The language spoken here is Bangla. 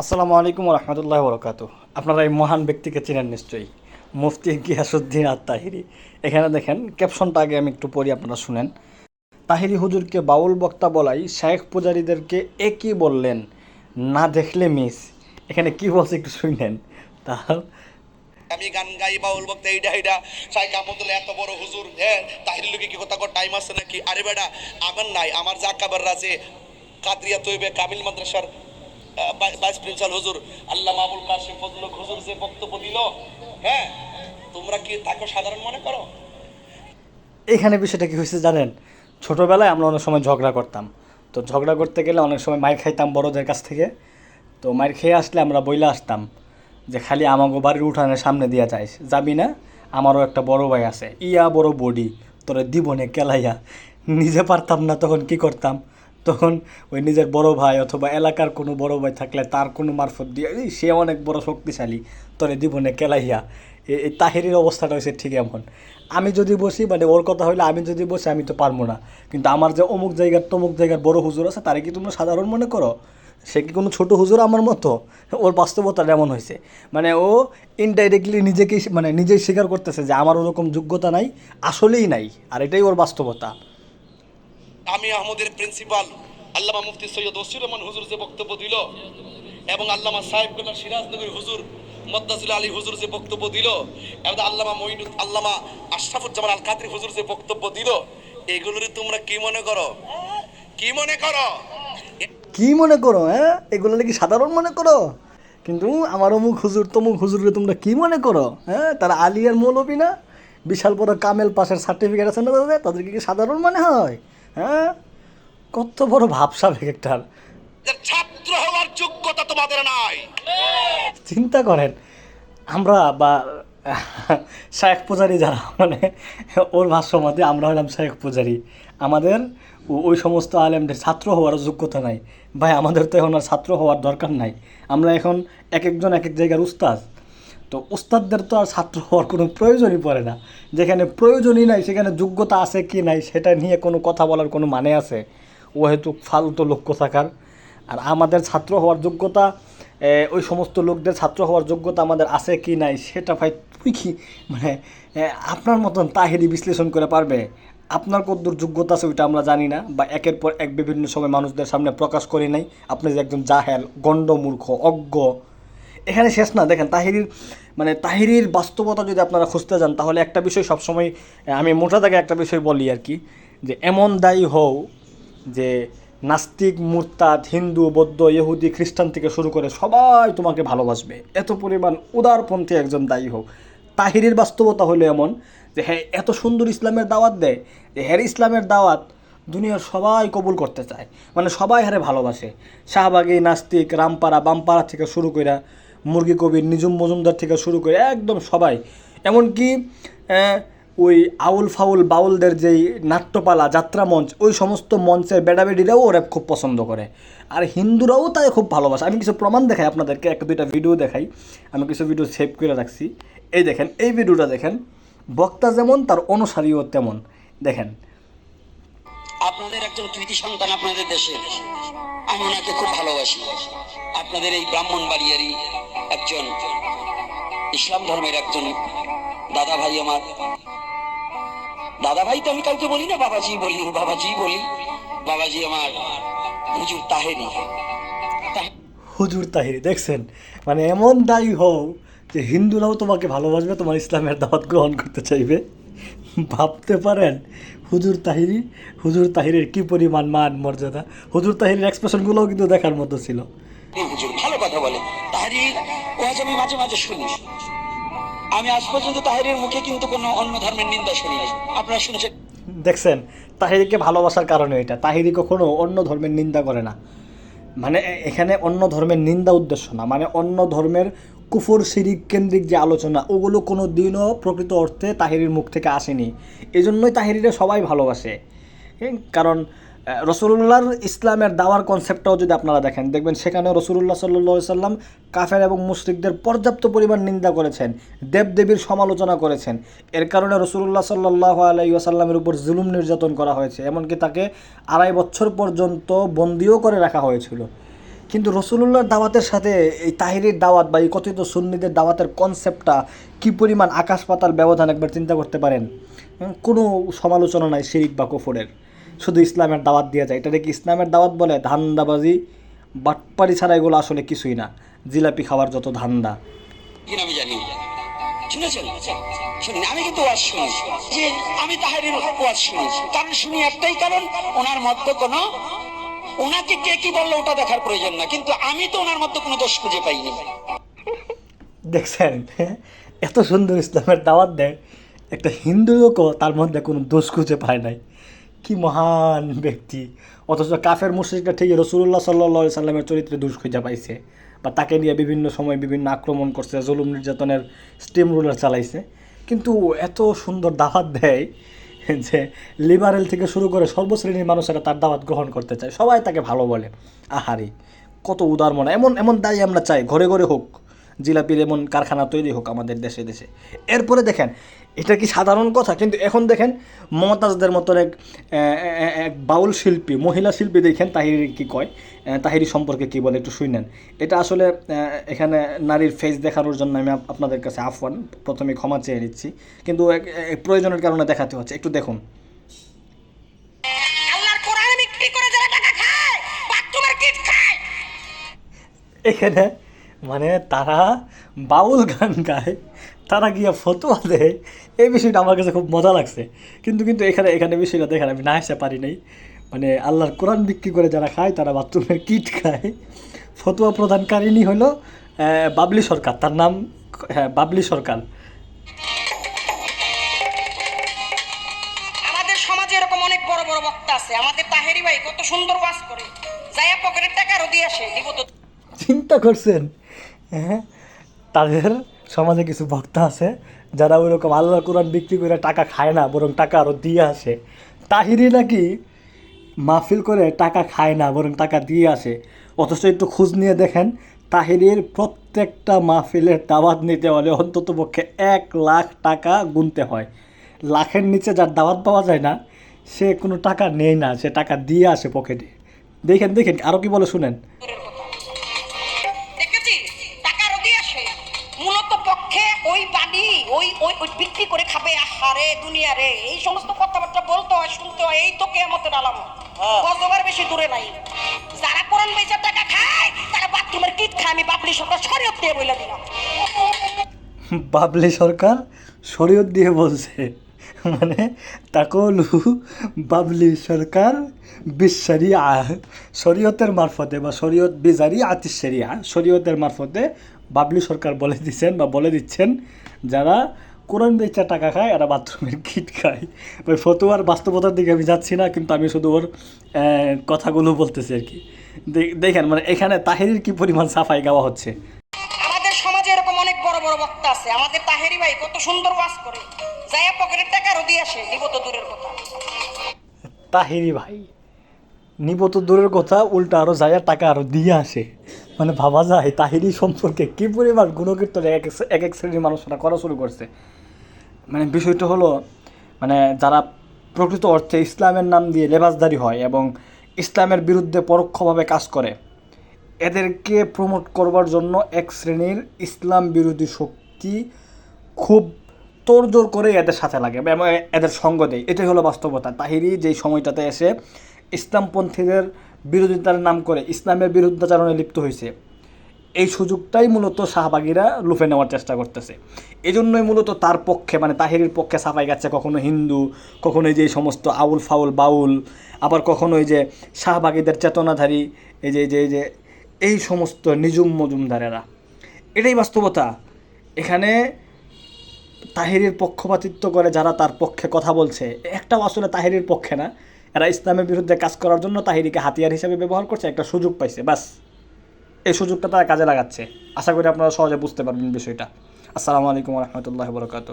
আসসালামু আলাইকুম রহমতুল্লাহ বরকাত আপনারা এই মহান ব্যক্তিকে চেনেন নিশ্চয়ই। মুফতি গিয়াসুদ্দিন আর তাহিরি এখানে দেখেন, ক্যাপশনটা আগে আমি একটু পড়ি, আপনারা শুনেন। তাহিরি হুজুরকে বাউল বক্তা বলাই শায়েখ পূজারীদেরকে একই বললেন? না দেখলে মিস। এখানে কি বলছে একটু শুনেন। তার আমি গান গাই, বাউল বক্তা এইটা এইটা সাই কামতুল এত বড় হুজুর হ্যাঁ তাহির লোকে কি কথা কর টাইম আছে নাকি? আরে বেটা, আমার নাই, আমার জাকাবার রাজে কাদরিয়া তৈবে কামিল মাদ্রাসার ভাইস প্রিন্সিপাল হুজুর আল্লাহ মামুল কাশিম ফজলুল হুজুর যে বক্তব্য দিল হ্যাঁ তোমরা কি তাকে সাধারণ মনে করো এখানে বিষয়টা কি হয়েছে জানেন ছোটোবেলায় আমরা অনেক সময় ঝগড়া করতাম তো ঝগড়া করতে গেলে অনেক সময় মাইর খাইতাম বড়দের কাছ থেকে তো মাইর খেয়ে আসলে আমরা বইলে আসতাম যে খালি আমাকে বাড়ির উঠানের সামনে দিয়া যাইস যাবি না আমারও একটা বড় ভাই আছে ইয়া বড় বডি তোরে দিবনে কেলাইয়া নিজে পারতাম না তখন কি করতাম তখন ওই নিজের বড় ভাই অথবা এলাকার কোনো বড় ভাই থাকলে তার কোনো মারফত দিয়ে "এই, সে অনেক বড় শক্তিশালী তোরে দিবনে কেলাইয়া। এই তাহেরির অবস্থাটা হয়েছে ঠিক এমন। আমি যদি বসি মানে ওর কথা হইলে আমি যদি বসি আমি তো পারব না। কিন্তু আমার যে অমুক জায়গার তমুক জায়গার বড় হুজুর আছে তারে কি তোমরা সাধারণ মনে করো? সে কি কোনো ছোট হুজুর আমার মতো? ওর বাস্তবতা এমন হয়েছে। মানে ও ইনডাইরেক্টলি নিজেকেই মানে নিজেই স্বীকার করতেছে যে আমার ওরকম যোগ্যতা নাই আসলেই নাই আর এটাই ওর বাস্তবতা। আমি আহমদের প্রিন্সিপাল, আল্লামা মুফতি সৈয়দ ওসির রহমান হুজুর যে বক্তব্য দিল, এবং আল্লামা সাহেবগুল্লাহ সিরাজনগরী হুজুর মদ্দাসুল আলী হুজুর যে বক্তব্য দিল, এবং আল্লামা মঈনুদ আল্লামা আশরাফুজ্জামান আল কাদরি হুজুর যে বক্তব্য দিল এগুলোরে তোমরা কি মনে করো? কি মনে করো? কি মনে করো হ্যাঁ? এগুলো নাকি সাধারণ মনে করো? কিন্তু আমার অমুক হুজুর, তমুক হুজুরকে তোমরা কি মনে করো? হ্যাঁ? তারা আলিয়ার মৌলবি না? বিশাল বড় কামেল পাশের সার্টিফিকেট আছে না তাদের? তাদেরকে কি সাধারণ মনে হয়? হ্যাঁ? কত বড় ভাবসা এক ছাত্র হওয়ার যোগ্যতা তোমাদের নাই। চিন্তা করেন আমরা বা শায়েখ পূজারি যারা মানে ওর ভাষ্য মতে আমরা হলাম শায়েখ পূজারি। আমাদের ওই সমস্ত আলেমদের ছাত্র হওয়ারও যোগ্যতা নাই। ভাই আমাদের তো এখন আর ছাত্র হওয়ার দরকার নাই। আমরা এখন এক একজন এক এক জায়গার উস্তাদ। তো উস্তাদদের তো আর ছাত্র হওয়ার কোনো প্রয়োজনই পড়ে না। যেখানে প্রয়োজনই নাই, সেখানে যোগ্যতা আছে কি নাই, সেটা নিয়ে কোনো কথা বলার কোনো মানে আছে। ও হেতু ফালতু লক্ষ্য থাকার আর আমাদের ছাত্র হওয়ার যোগ্যতা ওই সমস্ত লোকদের ছাত্র হওয়ার যোগ্যতা আমাদের আছে কি নাই, সেটা ভাই তুই কি মানে আপনার মতন তাহিরি বিশ্লেষণ করে পারবে? আপনার কতদূর যোগ্যতা আছে ওইটা আমরা জানি না, বা একের পর এক বিভিন্ন সময় মানুষদের সামনে প্রকাশ করি নাই। আপনি যে একজন জাহেল, গণ্ডমূর্খ, অজ্ঞ এখানে শেষ না। দেখেন, তাহিরির মানে তাহিরির বাস্তবতা যদি আপনারা খুঁজতে যান, তাহলে একটা বিষয় সবসময় আমি মোটা দাগে একটা বিষয় বলি আর কি, যে এমন দায়ী হও যে নাস্তিক, মুরতাদ, হিন্দু, বৌদ্ধ, ইহুদি, খ্রিস্টান থেকে শুরু করে সবাই তোমাকে ভালোবাসবে। এত পরিমাণ উদারপন্থী একজন দায়ী হোক তাহিরির বাস্তবতা হলো এমন যে হ্যাঁ এত সুন্দর ইসলামের দাওয়াত দেয় যে হ্যাঁ ইসলামের দাওয়াত দুনিয়ার সবাই কবুল করতে চায়। মানে সবাই হারে ভালোবাসে। শাহবাগী, নাস্তিক, রামপাড়া, বামপাড়া থেকে শুরু করে মুরগি, কবির, নিজুম, মজুমদার থেকে শুরু করে একদম সবাই। এমনকি ওই আউল ফাউল বাউলদের যেই নাট্যপালা যাত্রা মঞ্চ ওই সমস্ত মঞ্চের বেডাবেডিরাও ওরা খুব পছন্দ করে। আর হিন্দুরাও তাই খুব ভালোবাসে। আমি কিছু প্রমাণ দেখাই আপনাদেরকে, একটা দুইটা ভিডিও দেখাই। আমি কিছু ভিডিও সেভ করে রাখছি। এই দেখেন, এই ভিডিওটা দেখেন, বক্তা যেমন, তার অনুসারীও তেমন। দেখেন। আপনাদের একজন কৃতি সন্তান আপনাদের দেশে। আমি ওনাকে খুব ভালোবাসি। আপনাদের এই ব্রাহ্মণ বাড়িয়ারই একজন ইসলাম ধর্মের একজন দাদা ভাই আমার। দাদা ভাই তো আমি কাউকে বলি না, বাবাজি বলি বাবাজি বলি। বাবাজি আমার হুজুর তাহেরি। হুজুর তাহিরি, দেখছেন? মানে এমন দায়ী হও যে হিন্দুরাও তোমাকে ভালোবাসবে, তোমার ইসলামের দাওয়াত গ্রহণ করতে চাইবে। ভাবতে পারেন, হুজুর তাহিরি, হুজুর তাহিরের কি পরিমাণ মান মর্যাদা? হুজুর তাহিরের এক্সপ্রেশনগুলোও কিন্তু দেখার মতো ছিল। হুজুর ভালো কথা বলে। তাহারির ওয়াজ আমি মাঝে মাঝে শুনি। আমি আজ পর্যন্ত তাহারির মুখে কিন্তু কোনো অন্য ধর্মের নিন্দা শুনিনি আপনারা শুনেছেন? দেখছেন, তাহিরিকে ভালোবাসার কারণে এটা। তাহিরি কখনো অন্য ধর্মের নিন্দা করে না। মানে এখানে অন্য ধর্মের নিন্দা উদ্দেশ্য না। মানে অন্য ধর্মের কুফর সিরিক কেন্দ্রিক যে আলোচনা, ওগুলো কোনো দিনও প্রকৃত অর্থে তাহিরির মুখ থেকে আসেনি। এজন্যই জন্যই তাহিরিরে সবাই ভালোবাসে। কারণ রসুল্লাহর ইসলামের দাওয়ার কনসেপ্টটাও যদি আপনারা দেখেন, দেখবেন সেখানে রসুল্লাহ সাল্লা সাল্লাম কাফের এবং মুশরিকদের পর্যাপ্ত পরিমাণ নিন্দা করেছেন, দেবদেবীর সমালোচনা করেছেন। এর কারণে রসুল্লাহ সাল্লাহ আলাইসাল্লামের উপর জুলুম নির্যাতন করা হয়েছে, এমনকি তাকে আড়াই বছর পর্যন্ত বন্দিও করে রাখা হয়েছিল। কিন্তু রসুল্লাহর দাওয়াতের সাথে এই তাহিরির দাওয়াত বা এই কথিত সুন্নিদের দাওয়াতের কনসেপ্টটা কি পরিমাণ আকাশ পাতাল ব্যবধান একবার চিন্তা করতে পারেন? কোনো সমালোচনা নাই শিরিক বা কুফরের। শুধু ইসলামের দাওয়াত দেওয়া যায়। এটাকে কি ইসলামের দাওয়াত বলে? ধান্দাবাজি? বাটপারি ছাড়া এগুলো আসলে কিছুই না। জিলাপি খাওয়ার যত ধান্দা। আমি জানি শুনেছেন? আমি কিন্তু ওয়াজ শুনি। যে আমি তাহারির ওয়াজ শুনি। কারণ শুনি একটাই কারণ ওনার মধ্যে কোনো ওনাকে কে কি বলল ওটা দেখার প্রয়োজন না। কিন্তু আমি তো ওনার মধ্যে কোনো দোষ খুঁজে পাইনি। দেখছেন? এত সুন্দর ইসলামের দাওয়াত দেয়। একটা হিন্দু লোকও তার মধ্যে কোনো দোষ খুঁজে পায় নাই। কি মহান ব্যক্তি। অথচ কাফের মুশ্রিকটা ঠিক রসুল্লাহ সাল্লা সাল্লামের চরিত্রে দোষ খুঁজে পাইছে। বা তাকে নিয়ে বিভিন্ন সময় বিভিন্ন আক্রমণ করছে, জুলুম নির্যাতনের স্টিম রুলার চালাইছে। কিন্তু এত সুন্দর দাওয়াত দেয় যে লিবারেল থেকে শুরু করে সর্বশ্রেণীর মানুষেরা তার দাওয়াত গ্রহণ করতে চায়। সবাই তাকে ভালো বলে। আহারি, কত উদার মনে এমন এমন দায়ী আমরা চাই, ঘরে ঘরে হোক, জিলাপির এমন কারখানা তৈরি হোক আমাদের দেশে দেশে। এরপরে দেখেন এটা কি সাধারণ কথা? কিন্তু এখন দেখেন মমতাজদের মতন এক এক বাউল শিল্পী মহিলা শিল্পী দেখেন তাহিরি কি কয়? তাহিরি সম্পর্কে কি বলে একটু শুনেন এটা আসলে এখানে নারীর ফেস দেখানোর জন্য আমি আপনাদের কাছে আফওয়ান প্রথমে ক্ষমা চেয়ে নিচ্ছি। কিন্তু প্রয়োজনের কারণে দেখাতে হচ্ছে একটু দেখুন। এখানে মানে তারা বাউল গান গায়। তারা গিয়া ফতোয়া দেয় এই বিষয়টা আমার কাছে খুব মজা লাগছে। কিন্তু কিন্তু এখানে এখানে বিষয়টা দেখেন আমি না এসে পারি নাই। মানে আল্লাহর কোরআন বিক্রি করে যারা খায় তারা বাথরুমের কিট খায়। ফতোয়া প্রদানকারিণী হলো বাবলি সরকার। তার নাম হ্যাঁ বাবলি সরকার। আমাদের সমাজে এরকম অনেক বড় বড় বক্তা আছে। আমাদের তাহেরি ভাই কত সুন্দর করে। যাইয়া পকেটের টাকা আরও দিয়ে আসে চিন্তা করছেন? হ্যাঁ তাদের সমাজে কিছু ভক্ত আছে, যারা ওইরকম আল্লাহ কোরআন বিক্রি করে টাকা খায় না, বরং টাকা আরও দিয়ে আসে। তাহিরি নাকি মাহফিল করে টাকা খায় না, বরং টাকা দিয়ে আসে। অথচ একটু খোঁজ নিয়ে দেখেন, তাহিরির প্রত্যেকটা মাহফিলের দাওয়াত নিতে হলে অন্তত পক্ষে এক লাখ টাকা গুনতে হয়। লাখের নিচে যার দাওয়াত পাওয়া যায় না, সে কোনো টাকা নেয় না, সে টাকা দিয়ে আসে পকেটে। দেখেন দেখেন আরও কি বলে শুনেন? ওই ওই ওই বিক্রি করে খাবে। আহারে দুনিয়া রে এই সমস্ত কথাবার্তা বলতে হয় শুনতে হয় এই তো কেমতের আলাম গজবার বেশি দূরে নাই। যারা কোরআন বেচার টাকা খায় তারা বাথরুমের কিট খায় আমি বাপলি সরকার শরীয়ত দিয়ে বলে দিলাম। বাবলি সরকার শরীয়ত দিয়ে বলছে। মানে তাকলু বাবলি সরকার বিশরিয়া শরীয়তের মারফতে বা শরীয়ত বিজারি আতিস শরিয়া শরীয়তের মারফতে বাবলি সরকার বলে দিচ্ছেন বা বলে দিচ্ছেন যারা কোরআন বেচা টাকা খায় এরা বাথরুমের কিট খায়। ওই ফতুয়ার বাস্তবতার দিকে আমি যাচ্ছি না কিন্তু আমি শুধু ওর কথাগুলো বলতেছি আর কি। দেখেন মানে এখানে তাহিরির কি পরিমাণ সাফাই গাওয়া হচ্ছে? আমাদের সমাজে এরকম অনেক বড় বড় বক্তা আছে। আমাদের তাহেরি ভাই কত সুন্দর ওয়াজ করে। যাইয়া পকেটের টাকা আরও দিয়ে আসে দিব তো দূরের কথা। তাহিরি ভাই। নিব তো দূরের কথা, উল্টা আরও যায় টাকা আরও দিয়ে আসে। মানে ভাবা যায়, তাহিরি সম্পর্কে কী পরিমাণ গুণকীর্তন এক এক- এক শ্রেণির মানুষরা করা শুরু করছে? মানে বিষয়টা হলো মানে যারা প্রকৃত অর্থে ইসলামের নাম দিয়ে লেবাসদারি হয় এবং ইসলামের বিরুদ্ধে পরোক্ষভাবে কাজ করে, এদেরকে প্রমোট করবার জন্য এক শ্রেণির ইসলাম বিরোধী শক্তি খুব তোড়জোড় করে এদের সাথে লাগে, এবং এদের সঙ্গ দেয়। এটাই হলো বাস্তবতা। তাহিরি যেই সময়টাতে এসে ইসলামপন্থীদের বিরোধিতার নাম করে ইসলামের বিরুদ্ধাচারণে লিপ্ত হয়েছে। এই সুযোগটাই মূলত শাহবাগীরা লুফে নেওয়ার চেষ্টা করতেছে। এই জন্যই মূলত তার পক্ষে মানে তাহিরির পক্ষে সাফাই গেছে কখনো হিন্দু, কখনো এই যে সমস্ত আউল ফাউল বাউল, আবার কখনো এই যে শাহবাগীদের চেতনাধারী, এই যে যে যে, এই সমস্ত নিজুম মজুমদারেরা। এটাই বাস্তবতা। এখানে তাহিরির পক্ষপাতিত্ব করে যারা তার পক্ষে কথা বলছে, একটাও আসলে তাহিরির পক্ষে না। এরা ইসলামের বিরুদ্ধে কাজ করার জন্য তাহিরিকে হাতিয়ার হিসেবে ব্যবহার করছে, একটা সুযোগ পাইছে, বাস। এই সুযোগটা তারা কাজে লাগাচ্ছে। আশা করি আপনারা সহজে বুঝতে পারবেন বিষয়টা। আসসালামু আলাইকুম রহমতুল্লাহ বরকাত